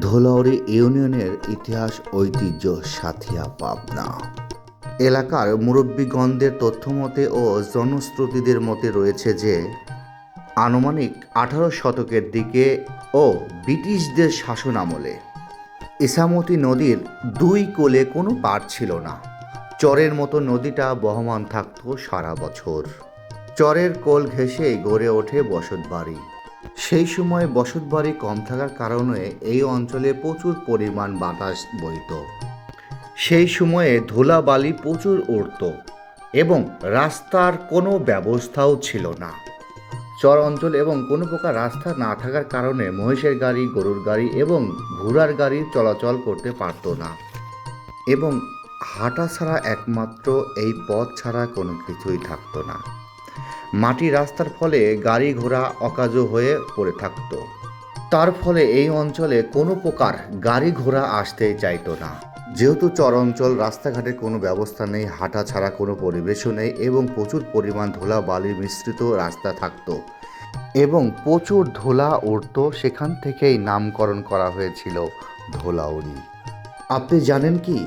ধোলাউড়ি ইউনিয়নের ইতিহাস, ঐতিহ্য, সাথিয়া, পাবনা। এলাকার মুরব্বীগণদের তথ্যমতে ও জনশ্রুতিদের মতে রয়েছে যে, আনুমানিক আঠারো শতকের দিকে ও ব্রিটিশদের শাসন আমলে ইসামতি নদীর দুই কোলে কোনো পার ছিল না। চরের মতো নদীটা বহমান থাকত সারা বছর। চরের কোল ঘেঁষেই গড়ে ওঠে বসতবাড়ি। সেই সময় বসতবাড়ি কম থাকার কারণে এই অঞ্চলে প্রচুর পরিমাণ বাতাস বইত সেই সময়ে ধুলাবালি প্রচুর উড়ত এবং রাস্তার কোনো ব্যবস্থাও ছিল না। চর অঞ্চল এবং কোনো প্রকার রাস্তা না থাকার কারণে মহিষের গাড়ি, গরুর গাড়ি এবং ঘোড়ার গাড়ি চলাচল করতে পারতো না। এবং হাঁটা ছাড়া একমাত্র এই পথ ছাড়া কোনো কিছুই থাকতো না। মাটি রাস্তার ফলে গাড়ি ঘোড়া অকাজ হয়ে পড়ে থাকতো। তার ফলে এই অঞ্চলে কোনো প্রকার গাড়ি ঘোড়া আসতে চাইতো না। যেহেতু চর অঞ্চল রাস্তাঘাটে কোনো ব্যবস্থা নেই, হাঁটা ছাড়া কোনো পরিবেশও নেই এবং প্রচুর পরিমাণ ধুলা বালি মিশ্রিত রাস্তা থাকতো এবং প্রচুর ধুলা উড়ত সেখান থেকেই নামকরণ করা হয়েছিল ধোলাউড়ি আপনি জানেন কি?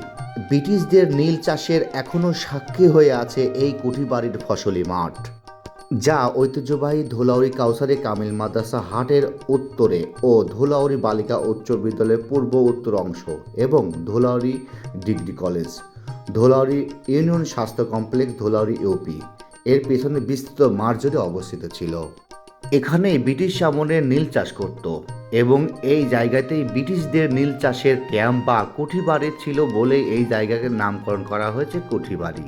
ব্রিটিশদের নীল চাষের এখনও সাক্ষী হয়ে আছে এই কুঠিবাড়ির ফসলি মাঠ। যা ঐতিহ্যবাহী ধুলাউড়ি কাউসারি কামিল মাদ্রাসা হাটের উত্তরে ও ধুলাউড়ি বালিকা উচ্চ বিদ্যালয়ের পূর্ব উত্তর অংশ এবং Dhulauri degree college. Dhulauri union স্বাস্থ্য কমপ্লেক্স ধুলাউড়ি ইউপি। এর পেছনে বিস্তৃত মাঠ জুড়ে অবস্থিত ছিল। এখানেই ব্রিটিশ আমলের নীল চাষ করত এবং এই জায়গাতেই ব্রিটিশদের নীল চাষের ক্যাম্প বা কুঠিবাড়ি ছিল বলেই এই জায়গাকে নামকরণ করা হয়েছে কুঠিবাড়ি।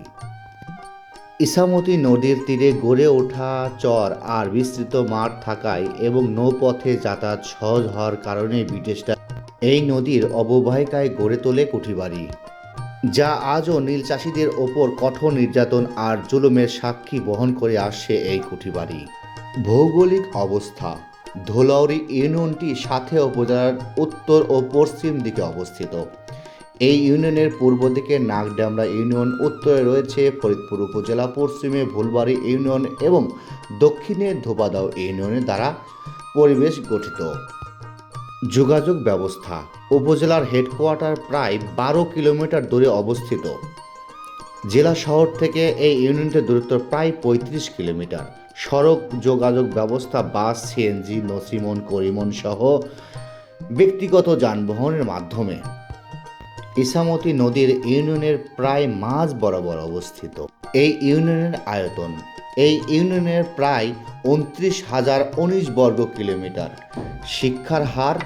ইসামতি নদীর তীরে গড়ে ওঠা চর আর বিস্তৃত মাঠ থাকায় এবং নৌপথে যাতায়াত সহজ হওয়ার কারণে ব্রিটিশরা এই নদীর অববাহিকায় গড়ে তোলে কুঠিবাড়ি যা আজও নীল চাষিদের ওপর কঠোর নির্যাতন আর জুলুমের সাক্ষী বহন করে আসছে এই কুঠিবাড়ি ভৌগোলিক অবস্থা, ধোলাউড়ি ইউনিয়নটি সাথে উপজেলার উত্তর ও পশ্চিম দিকে অবস্থিত। এই ইউনিয়নের পূর্ব দিকে নাগডামরা ইউনিয়ন, উত্তরে রয়েছে ফরিদপুর উপজেলা, পশ্চিমে ভুলবাড়ি ইউনিয়ন এবং দক্ষিণে ধোপাদাও ইউনিয়নের দ্বারা পরিবেশ গঠিত। যোগাযোগ ব্যবস্থা, উপজেলার হেডকোয়ার্টার প্রায় বারো কিলোমিটার দূরে অবস্থিত। জেলা শহর থেকে এই ইউনিয়নটির দূরত্ব প্রায় পঁয়ত্রিশ কিলোমিটার। সড়ক যোগাযোগ ব্যবস্থা, বাস, সিএনজি, নসিমন, করিমন সহ ব্যক্তিগত যানবাহনের মাধ্যমে। ইসামতি নদীর ইউনিয়নের প্রায় মাঝ বরাবর অবস্থিত। এই ইউনিয়নের আয়তন, এই ইউনিয়নের প্রায় উনত্রিশ হাজার উনিশ বর্গ কিলোমিটার। শিক্ষার হার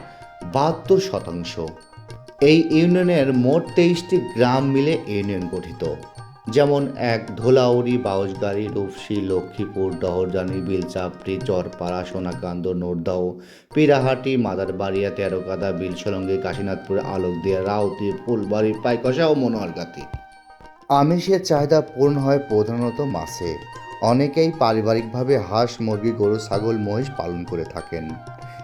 বাহাত্তর শতাংশ। এই ইউনিয়নের মোট তেইশটি গ্রাম মিলে ইউনিয়ন গঠিত। যেমন এক ধোলাউড়ি বাউসগাড়ি, রূপসী, লক্ষ্মীপুর, ডহরজানি, বিলচাপড়ি, চরপাড়া, সোনাকান্দ, নোরদাও, পিরাহাটি, মাদারবাড়িয়া তেরোকাদা বিলসলঙ্গি, কাশীনাথপুর, আলোকদিয়া, রাউতি, ফুলবাড়ি পাইকষা ও মনোয়ারগাতি। আমিষের চাহিদা পূর্ণ হয় প্রধানত মাছে। অনেকেই পারিবারিকভাবে হাঁস, মুরগি, গরু, ছাগল, মহিষ পালন করে থাকেন।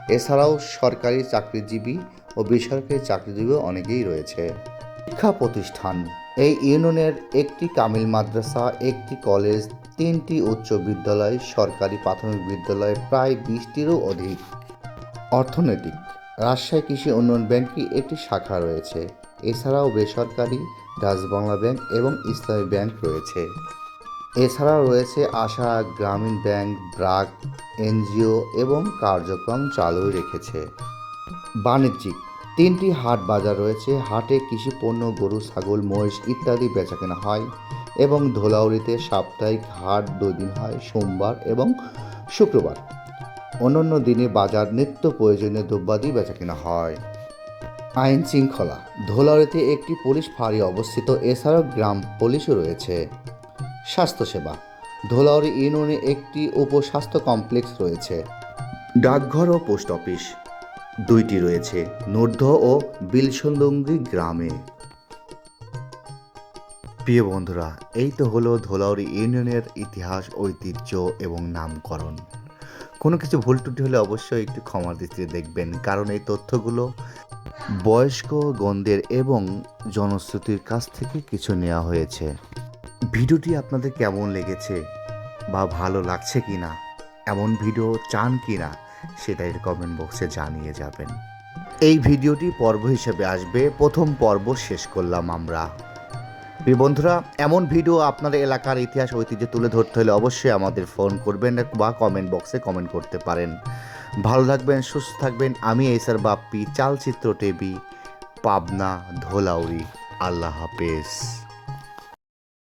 এছাড়াও সরকারি চাকরিজীবী ও বেসরকারি চাকরিজীবী অনেকেই রয়েছে। শিক্ষা প্রতিষ্ঠান। এই ইউনিয়নের একটি কামিল মাদ্রাসা, একটি কলেজ, তিনটি উচ্চ বিদ্যালয়, সরকারি প্রাথমিক বিদ্যালয় প্রায় বিশটিরও অধিক। অর্থনৈতিক, রাজশাহী কৃষি উন্নয়ন ব্যাংকটি একটি শাখা রয়েছে। এছাড়াও বেসরকারি, ডাচ বাংলা ব্যাংক এবং ইসলামী ব্যাংক রয়েছে। এছাড়াও রয়েছে আশা গ্রামীণ ব্যাংক, ব্রাক, এনজিও এবং কার্যক্রম চালু রেখেছে। বাণিজ্যিক তিনটি হাট বাজার রয়েছে। হাটে কৃষি পণ্য, গরু, ছাগল, মহিষ ইত্যাদি বেচাকেনা হয় এবং ধোলাউড়িতে সাপ্তাহিক হাট দুই দিন হয়, সোমবার এবং শুক্রবার। অন্যান্য দিনে বাজার নিত্য প্রয়োজনীয় দ্রব্যাদি বেচাকেনা হয়। আইন শৃঙ্খলা। ধোলাউড়িতে একটি পুলিশ ফাঁড়ি অবস্থিত, এছাড়াও গ্রাম পুলিশও রয়েছে। স্বাস্থ্যসেবা। ধোলাউড়ি ইউনিয়নে একটি উপস্বাস্থ্য কমপ্লেক্স রয়েছে। ডাকঘর ও পোস্ট অফিস। দুইটি রয়েছে নর্ধ ও বিলসলঙ্গি গ্রামে। প্রিয় বন্ধুরা, এই তো হলো ধোলাউড়ি ইউনিয়নের ইতিহাস, ঐতিহ্য এবং নামকরণ। কোনো কিছু ভুল ত্রুটি হলে অবশ্যই একটু ক্ষমা দৃষ্টিতে দেখবেন, কারণ এই তথ্যগুলো বয়স্ক গণদের এবং জনশ্রুতির কাছ থেকে কিছু নেওয়া হয়েছে। ভিডিওটি আপনাদের কেমন লেগেছে বা ভালো লাগছে কি না এমন ভিডিও চান কি না সেটাই কমেন্ট বক্সে জানিয়ে যাবেন। এই ভিডিওটি পর্ব হিসেবে আসবে। প্রথম পর্ব শেষ করলাম আমরা। বন্ধুরা, এমন ভিডিও আপনার এলাকার ইতিহাস, ঐতিহ্য তুলে ধরতে হলে অবশ্যই আমাদের ফোন করবেন বা কমেন্ট বক্সে কমেন্ট করতে পারেন। ভালো থাকবেন, সুস্থ থাকবেন। আমি এইসার বাপ্পি চালচিত্র টিভি পাবনা ধোলাউড়ি আল্লাহ হাফেজ।